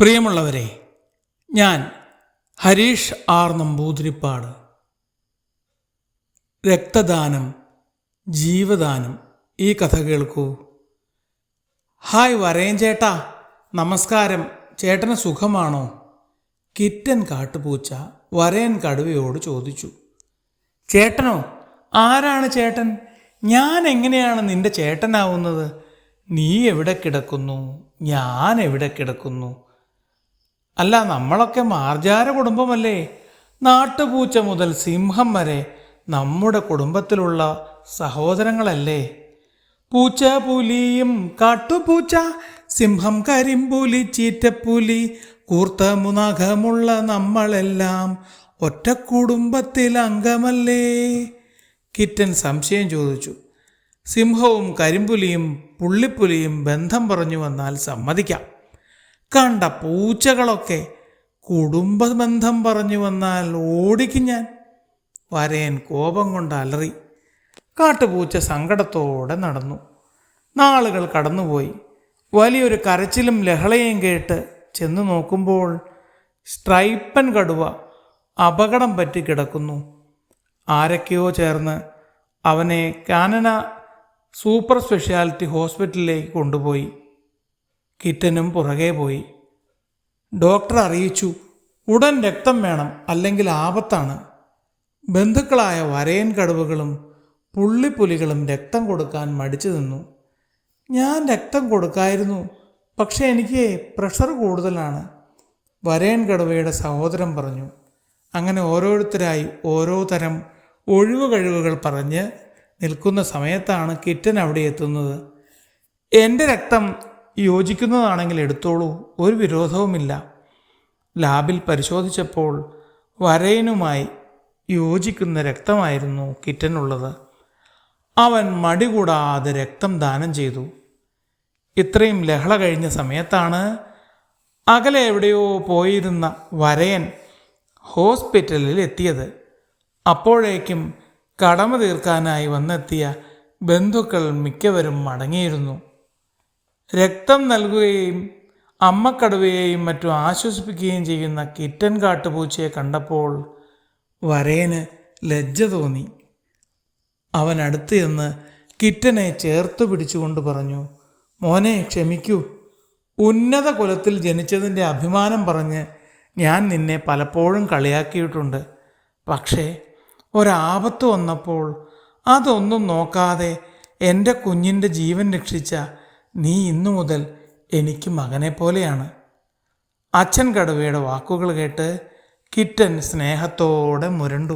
പ്രിയമുള്ളവരെ ഞാൻ ഹരീഷ് ആർ നമ്പൂതിരിപ്പാട്. രക്തദാനം ജീവദാനം ഈ കഥ കേൾക്കൂ. ഹായ് വരയും ചേട്ടാ നമസ്കാരം. ചേട്ടന് സുഖമാണോ? കിറ്റൻ കാട്ടുപൂച്ച വരയൻ കടുവയോട് ചോദിച്ചു. ചേട്ടനോ ആരാണ് ചേട്ടൻ? ഞാൻ എങ്ങനെയാണ് നിന്റെ ചേട്ടനാവുന്നത്? നീ എവിടെ കിടക്കുന്നു? ഞാൻ എവിടെ കിടക്കുന്നു? അല്ല നമ്മളൊക്കെ മാർജാര കുടുംബമല്ലേ? നാട്ടുപൂച്ച മുതൽ സിംഹം വരെ നമ്മുടെ കുടുംബത്തിലുള്ള സഹോദരങ്ങളല്ലേ? പൂച്ച പുലിയും കാട്ടുപൂച്ച സിംഹം കരിമ്പുലി ചീറ്റപ്പുലി കൂർത്ത മുനഖമുള്ള നമ്മളെല്ലാം ഒറ്റ കുടുംബത്തിൽ അംഗമല്ലേ? കിറ്റൻ സംശയം ചോദിച്ചു. സിംഹവും കരിമ്പുലിയും പുള്ളിപ്പുലിയും ബന്ധം പറഞ്ഞു വന്നാൽ സമ്മതിക്കാം. കണ്ട പൂച്ചകളൊക്കെ കുടുംബബന്ധം പറഞ്ഞു വന്നാൽ ഓടിക്കും ഞാൻ. വരയൻ കോപം കൊണ്ട് അലറി. കാട്ടുപൂച്ച സങ്കടത്തോടെ നടന്നു. നാളുകൾ കടന്നുപോയി. വലിയൊരു കരച്ചിലും ലഹളയും കേട്ട് ചെന്നു നോക്കുമ്പോൾ സ്ട്രൈപ്പൻ കടുവ അപകടം പറ്റി കിടക്കുന്നു. ആരൊക്കെയോ ചേർന്ന് അവനെ കാനന സൂപ്പർ സ്പെഷ്യാലിറ്റി ഹോസ്പിറ്റലിലേക്ക് കൊണ്ടുപോയി. കിറ്റനും പുറകെ പോയി. ഡോക്ടർ അറിയിച്ചു ഉടൻ രക്തം വേണം അല്ലെങ്കിൽ ആപത്താണ്. ബന്ധുക്കളായ വരയൻ കടുവകളും പുള്ളിപ്പുലികളും രക്തം കൊടുക്കാൻ മടിച്ചു നിന്നു. ഞാൻ രക്തം കൊടുക്കായിരുന്നു പക്ഷേ എനിക്ക് പ്രഷർ കൂടുതലാണ് വരയൻ കടുവയുടെ സഹോദരൻ പറഞ്ഞു. അങ്ങനെ ഓരോരുത്തരായി ഓരോ തരം ഒഴിവ് കഴിവുകൾ പറഞ്ഞ് നിൽക്കുന്ന സമയത്താണ് കിറ്റൻ അവിടെ എത്തുന്നത്. എന്റെ രക്തം യോജിക്കുന്നതാണെങ്കിൽ എടുത്തോളൂ. ഒരു വിരോധവുമില്ല. ലാബിൽ പരിശോധിച്ചപ്പോൾ വരയനുമായി യോജിക്കുന്ന രക്തമായിരുന്നു കിറ്റനുള്ളത്. അവൻ മടി കൂടാതെ രക്തം ദാനം ചെയ്തു. ഇത്രയും ലഹള കഴിഞ്ഞ സമയത്താണ് അകലെ എവിടെയോ പോയിരുന്ന വരയൻ ഹോസ്പിറ്റലിൽ എത്തിയത്. അപ്പോഴേക്കും കടമ തീർക്കാനായി വന്നെത്തിയ ബന്ധുക്കൾ മിക്കവരും മടങ്ങിയിരുന്നു. രക്തം നൽകുകയും അമ്മക്കടുവയെയും മറ്റും ആശ്വസിപ്പിക്കുകയും ചെയ്യുന്ന കിറ്റൻ കാട്ടുപൂച്ചയെ കണ്ടപ്പോൾ വരേന് ലജ്ജ തോന്നി. അവൻ അടുത്ത് ചെന്ന് കിറ്റനെ ചേർത്ത് പിടിച്ചുകൊണ്ട് പറഞ്ഞു മോനെ ക്ഷമിക്കൂ. ഉന്നത കുലത്തിൽ ജനിച്ചതിന്റെ അഭിമാനം പറഞ്ഞ് ഞാൻ നിന്നെ പലപ്പോഴും കളിയാക്കിയിട്ടുണ്ട്. പക്ഷേ ഒരാപത്ത് വന്നപ്പോൾ അതൊന്നും നോക്കാതെ എന്റെ കുഞ്ഞിന്റെ ജീവൻ രക്ഷിച്ച നീ ഇന്നു മുതൽ എനിക്ക് മകനെ പോലെയാണ്. അച്ഛൻ കടുവയുടെ വാക്കുകൾ കേട്ട് കിറ്റൻ സ്നേഹത്തോടെ മുരണ്ടു.